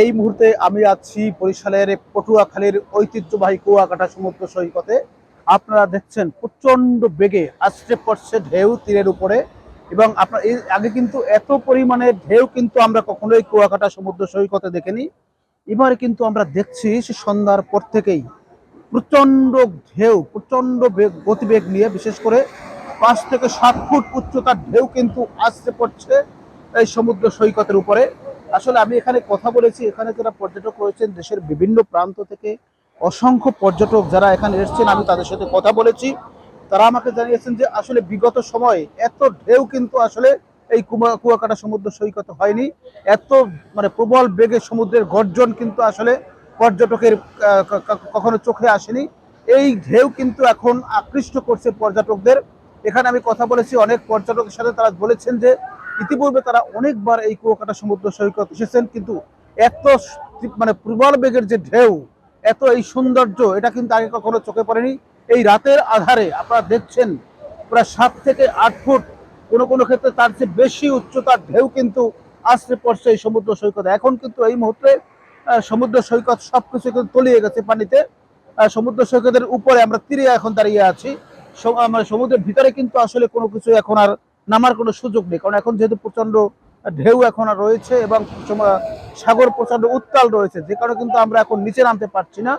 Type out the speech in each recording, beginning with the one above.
এই মুহূর্তে আমি আছি বরিশালের পটুয়াখালীর ঐতিহ্যবাহী কুয়াকাটা সমুদ্র সৈকতে। আপনারা দেখছেন প্রচণ্ড বেগে আশ্রে পড়ছে ঢেউ তীরের উপরে এবং আপনার এই আগে কিন্তু এত পরিমাণে ঢেউ কিন্তু আমরা কখনোই কুয়াকাটা সমুদ্র সৈকতে দেখিনি। এবারে কিন্তু আমরা দেখছি সে সন্ধ্যার পর থেকেই প্রচণ্ড ঢেউ প্রচণ্ড বেগ গতিবেগ নিয়ে বিশেষ করে পাঁচ থেকে সাত ফুট উচ্চতার ঢেউ কিন্তু আসতে পড়ছে এই সমুদ্র সৈকতের উপরে। আসলে আমি এখানে কথা বলেছি, এখানে যারা পর্যটক রয়েছেন দেশের বিভিন্ন প্রান্ত থেকে, অসংখ্য পর্যটক যারা এখানে এসেছেন, আমি তাদের সাথে কথা বলেছি। তারা আমাকে জানিয়েছেন যে আসলে বিগত সময়ে এত ঢেউ কিন্তু আসলে এই কুয়া- কুয়াকাটা সমুদ্র সৈকত হয়নি। এত মানে প্রবল বেগে সমুদ্রের গর্জন কিন্তু আসলে পর্যটকের কখনো চোখে আসেনি। এই ঢেউ কিন্তু এখন আকৃষ্ট করছে পর্যটকদের। এখানে আমি কথা বলেছি, অনেক পর্যটকের সাথে তারা বলেছেন যে ইতিপূর্বে তারা অনেকবার এই কুয়াকাটা সমুদ্র সৈকত এসেছেন, কিন্তু এত মানে প্রবল বেগের যে ঢেউ, এত এই সৌন্দর্য, এটা কিন্তু আগে কখনো চোখে পড়েনি। এই রাতের আধারে আপনারা দেখছেন, প্রায় সাত থেকে আট ফুট কোনো কোনো ক্ষেত্রে তার চেয়ে বেশি উচ্চতার ঢেউ কিন্তু আসতে পড়ছে এই সমুদ্র সৈকতে। এখন কিন্তু এই মুহূর্তে সমুদ্র সৈকত সব কিছু কিন্তু তলিয়ে গেছে পানিতে। সমুদ্র সৈকতের উপরে আমরা তীরে এখন দাঁড়িয়ে আছি। সম- সমুদ্রের ভিতরে কিন্তু আসলে কোনো কিছু এখন আর নামার কোনো সুযোগ নেই। কারণ এখন যেহেতু প্রচণ্ড ঢেউ এখন রয়েছে এবং সাগর প্রচণ্ড উত্তাল রয়েছে, যে কারণে কিন্তু আমরা এখন নিচে নামতে পারছি না।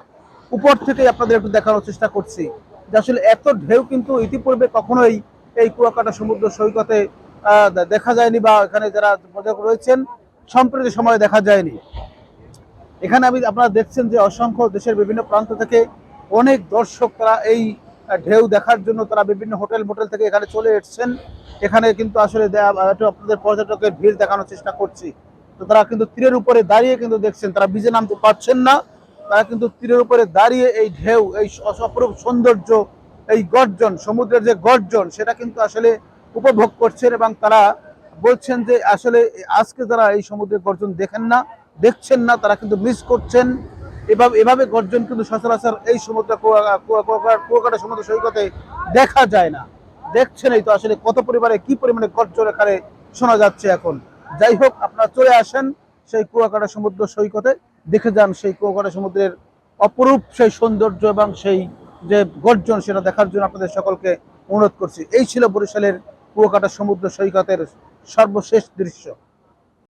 উপর থেকে আপনাদের একটু দেখানোর চেষ্টা করছি যে আসলে এত ঢেউ কিন্তু ইতিপূর্বে কখনোই এই কুয়াকাটা সমুদ্র সৈকতে দেখা যায়নি বা এখানে যারা পর্যটক রয়েছেন, সম্প্রতি সময়ে দেখা যায়নি। এখানে আমি আপনারা দেখছেন যে অসংখ্য দেশের বিভিন্ন প্রান্ত থেকে অনেক দর্শক তারা এই ঢেউ দেখার জন্য তারা বিভিন্ন হোটেল মোটেল থেকে এখানে চলে এসেছেন। এখানে কিন্তু আসলে আপনাদের পর্যটকের ভিড় দেখানোর চেষ্টা করছি। তো তারা কিন্তু তীরের উপরে দাঁড়িয়ে কিন্তু দেখছেন, তারা বিজে নামতে পারছেন না। তারা কিন্তু তীরের উপরে দাঁড়িয়ে এই ঢেউ, এই অপরূপ সৌন্দর্য, এই গর্জন, সমুদ্রের যে গর্জন, সেটা কিন্তু আসলে উপভোগ করছেন এবং তারা বলছেন যে আসলে আজকে যারা এই সমুদ্রের গর্জন দেখেন না, দেখছেন না, তারা কিন্তু মিস করছেন। এভাবে এভাবে গর্জন কিন্তু সচরাচর এই সমুদ্র কুয়া- কুয়া- কুয়া- কুয়াকাটা সমুদ্র সৈকতে দেখা যায় না। দেখছেন এই তো আসলে কত পরিমাণে, কি পরিমাণে গর্জন এখানে শোনা যাচ্ছে এখন। যাই হোক, আপনারা চলে আসেন সেই কুয়াকাটা সমুদ্র সৈকতে, দেখে যান সেই কুয়াকাটা সমুদ্রের অপরূপ সেই সৌন্দর্য এবং সেই যে গর্জন সেটা দেখার জন্য আপনাদের সকলকে অনুরোধ করছি। এই ছিল বরিশালের কুয়াকাটা সমুদ্র সৈকতের সর্বশেষ দৃশ্য।